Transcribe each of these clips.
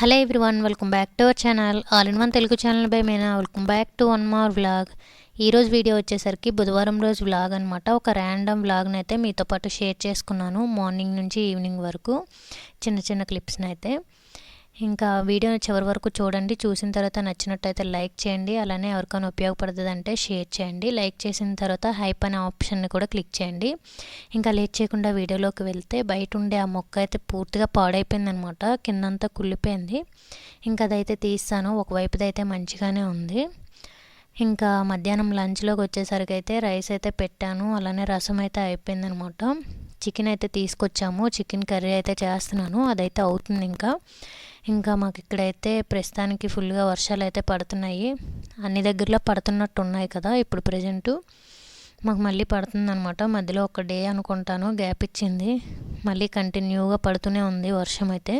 Hello everyone welcome back to our channel. All in one Telugu channel by Mena. Welcome back to one more vlog. ఈరోజు video వచ్చేసరికి బుధవారం రోజు vlog అనమాట ఒక random వ్లాగ్ని అయితే మీతో పాటు షేర్ చేసుకున్నాను మార్నింగ్ నుంచి ఈవినింగ్ వరకు. చిన్న చిన్న క్లిప్స్ని అయితే. ఇంకా వీడియోని చివరి వరకు చూడండి. చూసిన తర్వాత నచ్చినట్టయితే లైక్ చేయండి. అలానే ఎవరికైనా ఉపయోగపడుతుంది అంటే షేర్ చేయండి. లైక్ చేసిన తర్వాత హైప్ అనే ఆప్షన్ని కూడా క్లిక్ చేయండి. ఇంకా లేట్ చేయకుండా వీడియోలోకి వెళ్తే బయట ఉండే ఆ మొక్క అయితే పూర్తిగా పాడైపోయింది అనమాట కిందంతా కుళ్ళిపోయింది. ఇంకా అదైతే తీస్తాను. ఒకవైపుది అయితే మంచిగానే ఉంది. ఇంకా మధ్యాహ్నం లంచ్లోకి వచ్చేసరికి అయితే రైస్ అయితే పెట్టాను. అలానే రసం అయితే అయిపోయిందనమాట. చికెన్ అయితే తీసుకొచ్చాము. చికెన్ కర్రీ అయితే చేస్తున్నాను. అదైతే అవుతుంది ఇంకా. ఇంకా మాకు ఇక్కడైతే ప్రస్తుతానికి ఫుల్గా వర్షాలు అయితే పడుతున్నాయి. అన్ని దగ్గరలో పడుతున్నట్టు ఉన్నాయి కదా ఇప్పుడు ప్రజెంటు. మాకు మళ్ళీ పడుతుంది అనమాట మధ్యలో ఒక డే అనుకుంటాను. గ్యాప్ ఇచ్చింది. మళ్ళీ కంటిన్యూగా పడుతూనే ఉంది వర్షం అయితే.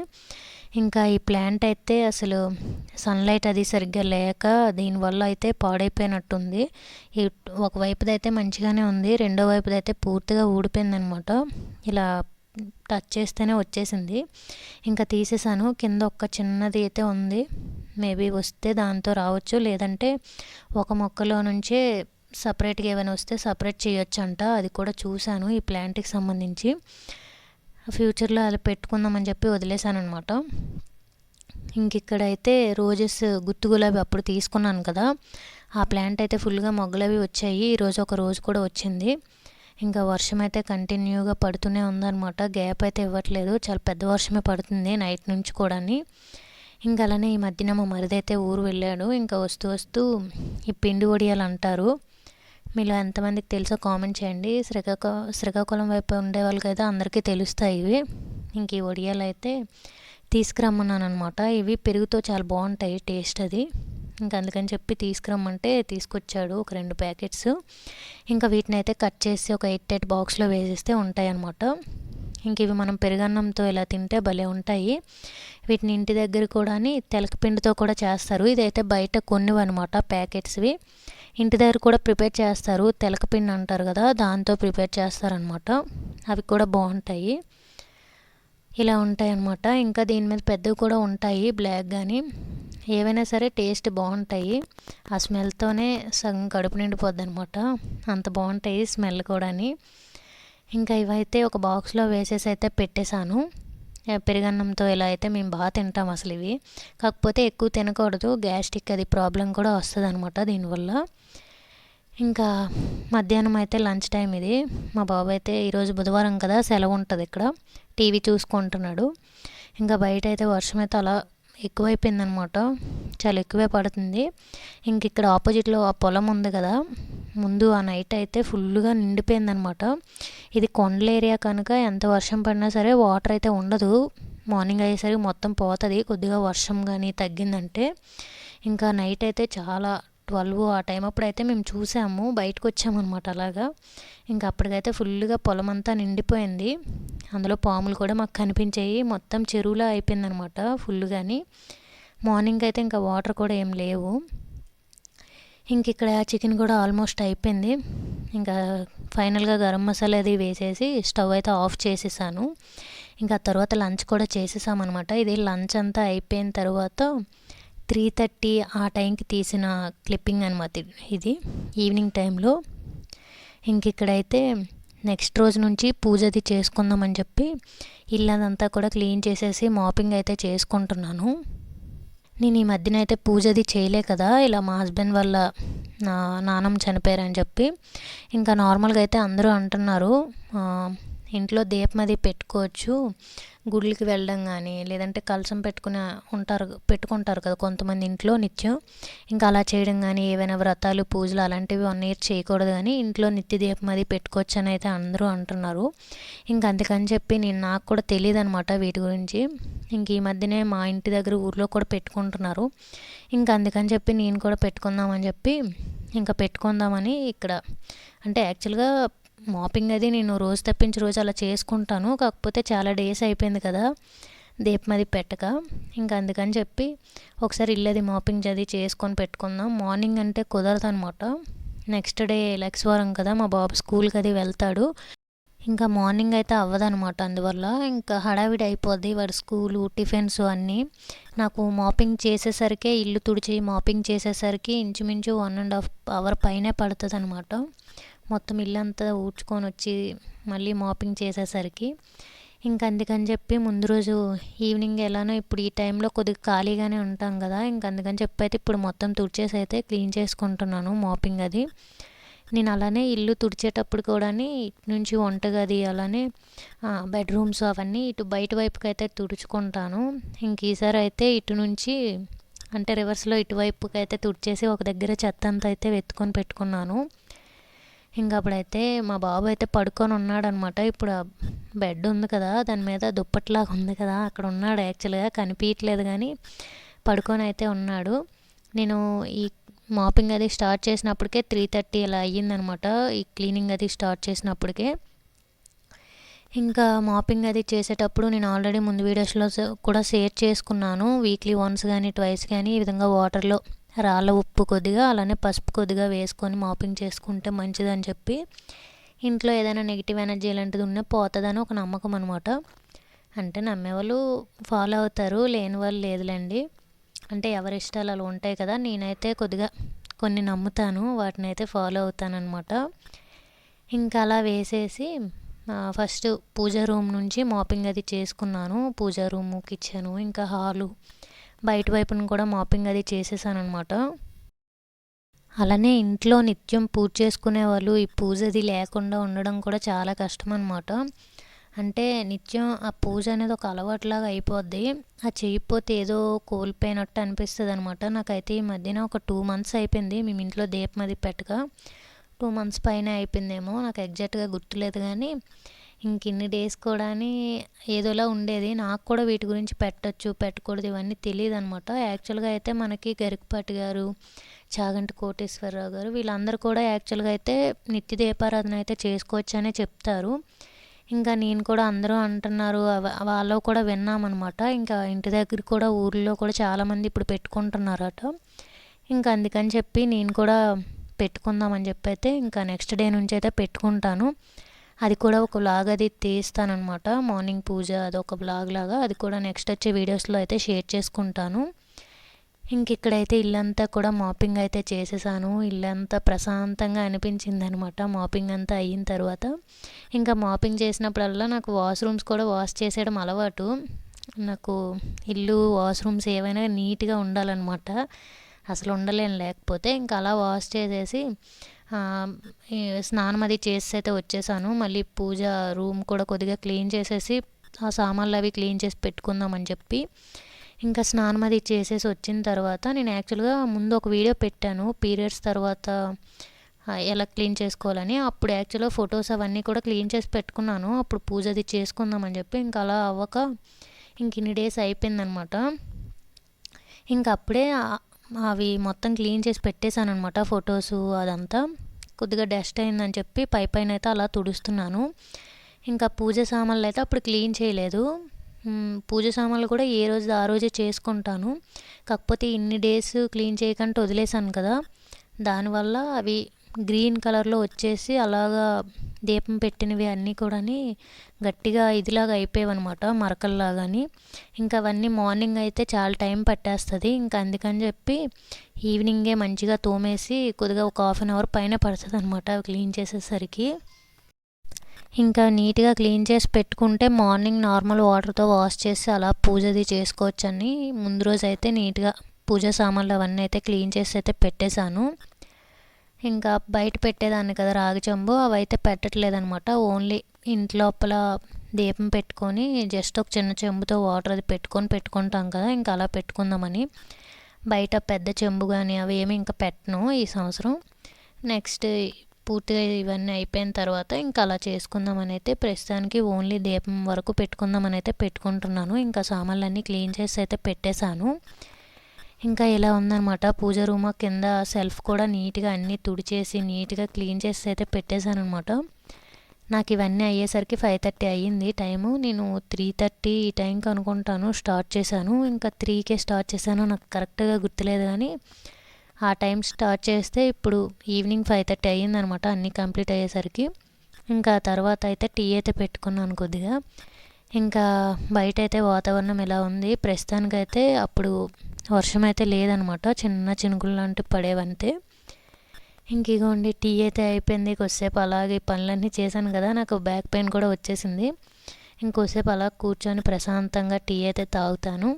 ఇంకా ఈ ప్లాంట్ అయితే అసలు సన్లైట్ అది సరిగ్గా లేక దీనివల్ల అయితే పాడైపోయినట్టుంది. ఈ ఒకవైపుది అయితే మంచిగానే ఉంది రెండో వైపుది అయితే పూర్తిగా ఊడిపోయిందనమాట. ఇలా టచ్ చేస్తేనే వచ్చేసింది. ఇంకా తీసేసాను కింద ఒక చిన్నది అయితే ఉంది. మేబీ వస్తే దాంతో రావచ్చు లేదంటే ఒక మొక్కలో నుంచే సపరేట్గా ఏమైనా వస్తే సపరేట్ చేయొచ్చు అంట అది కూడా చూశాను ఈ ప్లాంట్కి సంబంధించి. ఫ్యూచర్లో అలా పెట్టుకుందామని చెప్పి వదిలేశాను అనమాట ఇంక ఇక్కడైతే రోజెస్ గుత్తు గులాబీ అప్పుడు తీసుకున్నాను కదా ఆ ప్లాంట్ అయితే ఫుల్గా మొగ్గలవి వచ్చాయి. ఈరోజు ఒక రోజు కూడా వచ్చింది. ఇంకా వర్షం అయితే కంటిన్యూగా పడుతూనే ఉందన్నమాట. గ్యాప్ అయితే ఇవ్వట్లేదు. చాలా పెద్ద వర్షమే పడుతుంది నైట్ నుంచి కూడా ఇంకా అలానే ఈ మధ్యన మా మరిదైతే ఊరు వెళ్ళాడు. ఇంకా వస్తూ వస్తూ ఈ పిండి వడియాలు అంటారు. మీలో ఎంతమందికి తెలుసో కామెంట్ చేయండి. శ్రీకాకు శ్రీకాకుళం వైపు ఉండే వాళ్ళకైతే అందరికీ తెలుస్తాయి ఇవి. ఇంక ఈ వడియాలు అయితే తీసుకురమ్మన్నాను అనమాట ఇవి పెరుగుతో చాలా బాగుంటాయి టేస్ట్ అది. ఇంకా అందుకని చెప్పి తీసుకురమ్మంటే తీసుకొచ్చాడు ఒక రెండు ప్యాకెట్స్. ఇంకా వీటిని అయితే కట్ చేసి ఒక ఎయిట్ ఎయిట్ బాక్స్లో వేసేస్తే ఉంటాయి అన్నమాట ఇంక ఇవి మనం పెరుగన్నంతో ఇలా తింటే భలే ఉంటాయి. వీటిని ఇంటి దగ్గర కూడా తెలకపిండితో కూడా చేస్తారు. ఇదైతే బయట కొన్నివి అనమాట ప్యాకెట్స్వి. ఇంటి దగ్గర కూడా ప్రిపేర్ చేస్తారు. తెలకపిండి అంటారు కదా దాంతో ప్రిపేర్ చేస్తారనమాట అవి కూడా బాగుంటాయి. ఇలా ఉంటాయి అన్నమాట ఇంకా దీని మీద పెద్దవి కూడా ఉంటాయి బ్లాక్ కానీ ఏవైనా సరే టేస్ట్ బాగుంటాయి. ఆ స్మెల్తోనే సగం కడుపు నిండిపోద్ది అనమాట అంత బాగుంటాయి స్మెల్ కూడా ఇంకా ఇవైతే ఒక బాక్స్లో వేసేసి అయితే పెట్టేశాను. పెరుగన్నంతో ఇలా అయితే మేము బాగా తింటాం అసలు ఇవి. కాకపోతే ఎక్కువ తినకూడదు. గ్యాస్ట్రిక్ అది ప్రాబ్లం కూడా వస్తుంది అనమాట దీనివల్ల. ఇంకా మధ్యాహ్నం అయితే లంచ్ టైం ఇది. మా బాబు అయితే ఈరోజు బుధవారం కదా సెలవు ఉంటుంది ఇక్కడ. టీవీ చూసుకుంటున్నాడు. ఇంకా బయట అయితే వర్షం అయితే అలా ఎక్కువైపోయిందనమాట చాలా ఎక్కువే పడుతుంది. ఇంక ఇక్కడ ఆపోజిట్లో ఆ పొలం ఉంది కదా. ముందు ఆ నైట్ అయితే ఫుల్గా నిండిపోయిందనమాట. ఇది కొండల ఏరియా కనుక ఎంత వర్షం పడినా సరే వాటర్ అయితే ఉండదు. మార్నింగ్ అయ్యేసరికి మొత్తం పోతుంది. కొద్దిగా వర్షం కానీ తగ్గిందంటే ఇంకా నైట్ అయితే చాలా ట్వెల్వ్ ఆ టైం అప్పుడైతే మేము చూసాము. బయటకు వచ్చామన్నమాట అలాగా. ఇంకా అప్పటికైతే ఫుల్గా పొలం అంతా నిండిపోయింది. అందులో పాములు కూడా మాకు కనిపించాయి. మొత్తం చెరువులో అయిపోయిందనమాట ఫుల్గాని మార్నింగ్ అయితే ఇంకా వాటర్ కూడా ఏం లేవు. ఇంక ఇక్కడ చికెన్ కూడా ఆల్మోస్ట్ అయిపోయింది. ఇంకా ఫైనల్గా గరం మసాలా అది వేసేసి స్టవ్ అయితే ఆఫ్ చేసేసాను. ఇంకా తర్వాత లంచ్ కూడా చేసేసామన్నమాట. ఇది లంచ్ అంతా అయిపోయిన తర్వాత త్రీ థర్టీ ఆ టైంకి తీసిన క్లిప్పింగ్ అనమాట ఇది. ఈవినింగ్ టైంలో ఇంక ఇక్కడైతే నెక్స్ట్ రోజు నుంచి పూజది చేసుకుందామని చెప్పి ఇల్లు అదంతా కూడా క్లీన్ చేసేసి మాపింగ్ అయితే చేసుకుంటున్నాను. నేను ఈ మధ్యన అయితే పూజది చేయలే కదా ఇలా మా హస్బెండ్ వల్ల నానమ్మ నాన్నమ్మ చనిపోయారని చెప్పి. ఇంకా నార్మల్గా అయితే అందరూ అంటున్నారు ఇంట్లో దీపం అది పెట్టుకోవచ్చు. గుళ్ళకి వెళ్ళడం కానీ లేదంటే కలసం పెట్టుకునే ఉంటారు పెట్టుకుంటారు కదా కొంతమంది ఇంట్లో నిత్యం. ఇంకా అలా చేయడం కానీ ఏవైనా వ్రతాలు పూజలు అలాంటివి వన్ ఇయర్ చేయకూడదు కానీ ఇంట్లో నిత్య దీపం అది పెట్టుకోవచ్చు అని అయితే అందరూ అంటున్నారు. ఇంకా అందుకని చెప్పి నేను నాకు కూడా తెలియదు అనమాట వీటి గురించి. ఇంక ఈ మధ్యనే మా ఇంటి దగ్గర ఊర్లో కూడా పెట్టుకుంటున్నారు. ఇంకా అందుకని చెప్పి నేను కూడా పెట్టుకుందామని చెప్పి ఇంకా పెట్టుకుందామని ఇక్కడ అంటే యాక్చువల్గా మాపింగ్ అది నేను రోజు తప్పించి రోజు అలా చేసుకుంటాను. కాకపోతే చాలా డేస్ అయిపోయింది కదా దీపం అది పెట్టక. ఇంకా అందుకని చెప్పి ఒకసారి ఇల్లు అది మాపింగ్ అది చేసుకొని పెట్టుకుందాం. మార్నింగ్ అంటే కుదరదు అనమాట నెక్స్ట్ డే లెక్స్ వారం కదా మా బాబు స్కూల్కి అది వెళ్తాడు. ఇంకా మార్నింగ్ అయితే అవ్వదనమాట అందువల్ల. ఇంకా హడావిడి అయిపోద్ది వాడి స్కూలు టిఫిన్స్ అన్నీ. నాకు మాపింగ్ చేసేసరికి ఇల్లు తుడిచి మాపింగ్ చేసేసరికి ఇంచుమించు వన్ అండ్ హాఫ్ అవర్ పైనే పడుతుంది అనమాట మొత్తం ఇల్లు అంతా ఊడ్చుకొని వచ్చి మళ్ళీ మాపింగ్ చేసేసరికి ఇంక అందుకని చెప్పి ముందు రోజు ఈవినింగ్ ఎలానో ఇప్పుడు ఈ టైంలో కొద్దిగా ఖాళీగానే ఉంటాం కదా ఇంక అందుకని చెప్పి అయితే ఇప్పుడు మొత్తం తుడిచేసి అయితే క్లీన్ చేసుకుంటున్నాను మాపింగ్ అది. నేను అలానే ఇల్లు తుడిచేటప్పుడు కూడా ఇటు నుంచి వంటగది అలానే బెడ్రూమ్స్ అవన్నీ ఇటు బయట వైపుకి అయితే తుడుచుకుంటాను. ఇంక ఈసారి అయితే ఇటు నుంచి అంటే రివర్స్లో ఇటువైపుకి అయితే తుడిచేసి ఒక దగ్గర చెత్త అంతా అయితే వెతుకొని పెట్టుకున్నాను. ఇంకా అప్పుడైతే మా బాబు అయితే పడుకొని ఉన్నాడనమాట. ఇప్పుడు బెడ్ ఉంది కదా దాని మీద దుప్పట్లాగా ఉంది కదా అక్కడ ఉన్నాడు. యాక్చువల్గా కనిపించట్లేదు కానీ పడుకొని అయితే ఉన్నాడు. నేను ఈ మాపింగ్ అది స్టార్ట్ చేసినప్పటికే త్రీ థర్టీ ఇలా అయ్యిందనమాట. ఈ క్లీనింగ్ అది స్టార్ట్ చేసినప్పటికే. ఇంకా మాపింగ్ అది చేసేటప్పుడు నేను ఆల్రెడీ ముందు వీడియోస్లో కూడా షేర్ చేసుకున్నాను. వీక్లీ వన్స్ కానీ ట్వైస్ కానీ ఈ విధంగా వాటర్లో రాళ్ళ ఉప్పు కొద్దిగా అలానే పసుపు కొద్దిగా వేసుకొని మాపింగ్ చేసుకుంటే మంచిదని చెప్పి ఇంట్లో ఏదైనా నెగిటివ్ ఎనర్జీ ఇలాంటిది ఉన్నా పోతుందని ఒక నమ్మకం అనమాట అంటే నమ్మేవాళ్ళు ఫాలో అవుతారు లేని వాళ్ళు లేదులేండి. అంటే ఎవరి ఇష్టాలు అలా ఉంటాయి కదా నేనైతే కొద్దిగా కొన్ని నమ్ముతాను వాటిని అయితే ఫాలో అవుతానమాట ఇంకా అలా వేసేసి ఫస్ట్ పూజా రూమ్ నుంచి మాపింగ్ అది చేసుకున్నాను. పూజా రూము కిచెను ఇంకా హాలు బయట వైపును కూడా మాపింగ్ అది చేసేసాను అనమాట అలానే ఇంట్లో నిత్యం పూజ చేసుకునే వాళ్ళు ఈ పూజ అది లేకుండా ఉండడం కూడా చాలా కష్టం అనమాట అంటే నిత్యం ఆ పూజ అనేది ఒక అలవాటులాగా అయిపోద్ది. ఆ చేయకపోతే ఏదో కోల్పోయినట్టు అనిపిస్తుంది అనమాట నాకైతే ఈ మధ్యన ఒక టూ మంత్స్ అయిపోయింది. మేము ఇంట్లో దీపం అది పెట్టక టూ మంత్స్ పైన అయిపోయిందేమో. నాకు ఎగ్జాక్ట్గా గుర్తులేదు కానీ ఇంక ఇన్ని డేస్ కూడా ఏదోలా ఉండేది. నాకు కూడా వీటి గురించి పెట్టచ్చు పెట్టకూడదు ఇవన్నీ తెలియదు అనమాట యాక్చువల్గా అయితే మనకి గరికపాటి గారు చాగంటి కోటేశ్వరరావు గారు వీళ్ళందరూ కూడా యాక్చువల్గా అయితే నిత్య దీపారాధన అయితే చేసుకోవచ్చు అనే చెప్తారు. ఇంకా నేను కూడా అందరూ అంటున్నారు వాళ్ళు కూడా విన్నామన్నమాట ఇంకా ఇంటి దగ్గర కూడా ఊర్లో కూడా చాలామంది ఇప్పుడు పెట్టుకుంటున్నారట. ఇంకా అందుకని చెప్పి నేను కూడా పెట్టుకుందామని చెప్పి అయితే ఇంకా నెక్స్ట్ డే నుంచి అయితే పెట్టుకుంటాను. అది కూడా ఒక బ్లాగ్ అది తీస్తానమాట మార్నింగ్ పూజ అది ఒక బ్లాగ్ లాగా. అది కూడా నెక్స్ట్ వచ్చే వీడియోస్లో అయితే షేర్ చేసుకుంటాను. ఇంక ఇక్కడైతే ఇల్లంతా కూడా మాపింగ్ అయితే చేసేసాను. ఇల్లంతా ప్రశాంతంగా అనిపించింది అనమాట మాపింగ్ అంతా అయిన తర్వాత. ఇంకా మాపింగ్ చేసినప్పుడల్లా నాకు వాష్రూమ్స్ కూడా వాష్ చేసేయడం అలవాటు. నాకు ఇల్లు వాష్రూమ్స్ ఏవైనా నీట్గా ఉండాలన్నమాట. అసలు ఉండలేను. లేకపోతే ఇంకా అలా వాష్ చేసేసి స్నానం అది చేసి అయితే వచ్చేసాను. మళ్ళీ పూజ రూమ్ కూడా కొద్దిగా క్లీన్ చేసేసి ఆ సామాన్లు అవి క్లీన్ చేసి పెట్టుకుందామని చెప్పి ఇంకా స్నానం అది చేసేసి వచ్చిన తర్వాత నేను యాక్చువల్గా ముందు ఒక వీడియో పెట్టాను. పీరియడ్స్ తర్వాత ఎలా క్లీన్ చేసుకోవాలని. అప్పుడు యాక్చువల్గా ఫొటోస్ అవన్నీ కూడా క్లీన్ చేసి పెట్టుకున్నాను. అప్పుడు పూజ అది చేసుకుందామని చెప్పి ఇంకా అలా అవ్వక ఇంక ఇన్ని డేస్ అయిపోయిందనమాట. ఇంకా అప్పుడే అవి మొత్తం క్లీన్ చేసి పెట్టేశాను అనమాట ఫొటోస్ అదంతా. కొద్దిగా డస్ట్ అయిందని చెప్పి పై పైన అయితే అలా తుడుస్తున్నాను. ఇంకా పూజ సామాన్లు అయితే అప్పుడు క్లీన్ చేయలేదు. పూజ సామాన్లు కూడా ఏ రోజు ఆ రోజే చేసుకుంటాను. కాకపోతే ఇన్ని డేస్ క్లీన్ చేయకుండా వదిలేసాను కదా. దానివల్ల అవి గ్రీన్ కలర్లో వచ్చేసి అలాగా దీపం పెట్టినవి అన్నీ కూడాని గట్టిగా ఇదిలాగా అయిపోయావన్నమాట మరకల్లాగాని. ఇంకా అవన్నీ మార్నింగ్ అయితే చాలా టైం పట్టేస్తుంది. ఇంకా అందుకని చెప్పి ఈవినింగే మంచిగా తోమేసి కొద్దిగా ఒక హాఫ్ అన్ అవర్ పైన పడుతుంది అనమాట క్లీన్ చేసేసరికి. ఇంకా నీట్గా క్లీన్ చేసి పెట్టుకుంటే మార్నింగ్ నార్మల్ వాటర్తో వాష్ చేసి అలా పూజది చేసుకోవచ్చని ముందు రోజు అయితే నీట్గా పూజ సామాన్లు అవన్నీ అయితే క్లీన్ చేసి అయితే పెట్టేశాను. ఇంకా బయట పెట్టేదాన్ని కదా రాగి చెంబు అవి అయితే పెట్టట్లేదనమాట ఓన్లీ ఇంట్లోపల దీపం పెట్టుకొని జస్ట్ ఒక చిన్న చెంబుతో వాటర్ అది పెట్టుకొని పెట్టుకుంటాం కదా ఇంకా అలా పెట్టుకుందామని. బయట పెద్ద చెంబు కానీ అవి ఏమి ఇంకా పెట్టను ఈ సంవత్సరం. నెక్స్ట్ పూర్తిగా ఇవన్నీ అయిపోయిన తర్వాత ఇంకా అలా చేసుకుందామని అయితే ప్రస్తుతానికి ఓన్లీ దీపం వరకు పెట్టుకుందామని అయితే పెట్టుకుంటున్నాను. ఇంకా సామాన్లన్నీ క్లీన్ చేసి అయితే పెట్టేశాను. ఇంకా ఇలా ఉందనమాట పూజ రూమ్ కింద సెల్ఫ్ కూడా నీట్గా అన్నీ తుడిచేసి నీట్గా క్లీన్ చేసి అయితే పెట్టేశాను అనమాట నాకు ఇవన్నీ అయ్యేసరికి ఫైవ్ థర్టీ అయ్యింది టైము. నేను త్రీ థర్టీ ఈ టైంకి అనుకుంటాను స్టార్ట్ చేశాను. ఇంకా త్రీకే స్టార్ట్ చేశాను. నాకు కరెక్ట్గా గుర్తులేదు కానీ ఆ టైం స్టార్ట్ చేస్తే ఇప్పుడు ఈవినింగ్ ఫైవ్ థర్టీ అయ్యిందనమాట అన్నీ కంప్లీట్ అయ్యేసరికి. ఇంకా తర్వాత అయితే టీ అయితే పెట్టుకున్నాను కొద్దిగా. ఇంకా బయట అయితే వాతావరణం ఎలా ఉంది. ప్రస్తుతానికైతే అప్పుడు వర్షం అయితే లేదనమాట. చిన్న చినుకులు లాంటివి పడేవంతే. ఇంక ఇగోండి టీ అయితే అయిపోయింది. కొద్దిసేపు అలాగే పనులన్నీ చేశాను కదా నాకు బ్యాక్ పెయిన్ కూడా వచ్చేసింది. ఇంకోసేపు అలా కూర్చొని ప్రశాంతంగా టీ అయితే తాగుతాను.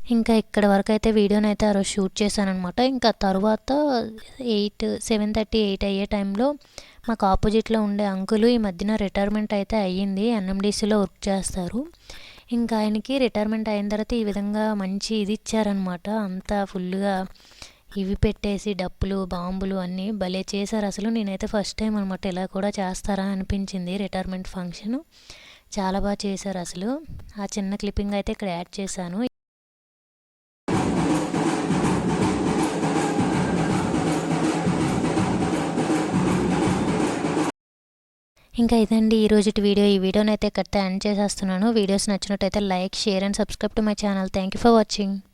ఇంకా ఇక్కడ వరకు అయితే వీడియోని అయితే ఆ రోజు షూట్ చేశాను అనమాట ఇంకా తర్వాత ఎయిట్ సెవెన్ థర్టీ ఎయిట్ అయ్యే టైంలో మాకు ఆపోజిట్లో ఉండే అంకులు ఈ మధ్యన రిటైర్మెంట్ అయితే అయ్యింది. ఎన్ఎండిసిలో వర్క్ చేస్తారు. ఇంకా ఆయనకి రిటైర్మెంట్ అయిన తర్వాత ఈ విధంగా మంచి ఇది ఇచ్చారనమాట అంతా ఫుల్గా ఇవి పెట్టేసి డప్పులు బాంబులు అన్నీ భలే చేశారు. అసలు నేనైతే ఫస్ట్ టైం అనమాట ఇలా కూడా చేస్తారా అనిపించింది రిటైర్మెంట్ ఫంక్షన్ చాలా బాగా చేశారు అసలు. ఆ చిన్న క్లిప్పింగ్ అయితే ఇక్కడ యాడ్ చేశాను. ఇంకా ఇదండి ఈ రోజు వీడియో. ఈ వీడియోని అయితే ఇక్కడ ఎండ్ చేసేస్తున్నాను. వీడియోస్ నచ్చినట్టయితే like share and subscribe to my channel. Thank you for watching